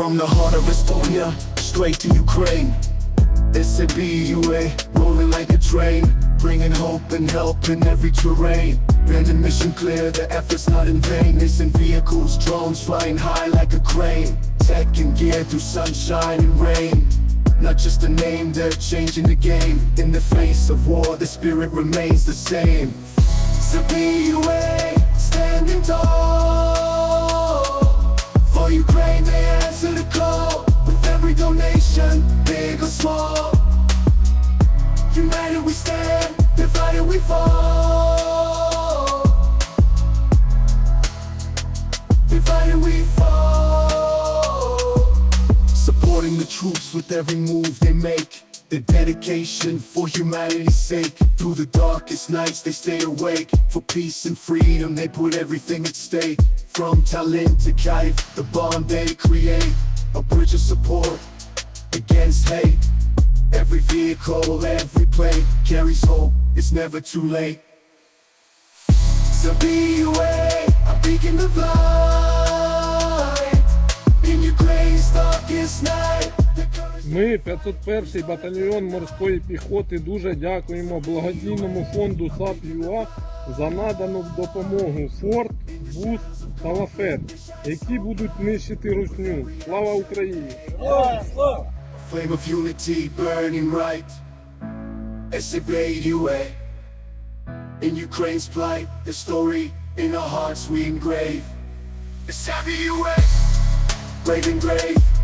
From the heart of Estonia, straight to Ukraine. SABUA, rolling like a train, bringing hope and help in every terrain. Brandon mission clear, the effort's not in vain. Missing vehicles, drones flying high like a crane. Tech and gear through sunshine and rain. Not just a name, they're changing the game. In the face of war, the spirit remains the same. SABUA, standing tall. We stand, divided we fall. Divided we fall. Supporting the troops with every move they make. Their dedication for humanity's sake. Through the darkest nights, they stay awake. For peace and freedom, they put everything at stake. From Tallinn to Kyiv, the bond they create. A bridge of support against hate. Every vehicle, every plate carries hope. It's never too late. So be away, a beacon of light. In Ukraine's darkest night. Ми, 501 батальйон морської піхоти, дуже дякуємо благодійному фонду САП.ЮА за надану допомогу Форт, Бус та Лафет, які будуть нищити русню. Слава Україні! Flame of unity burning bright as they right. SABUA. In Ukraine's plight, the story in our hearts we engrave. SABUA. Brave and grave.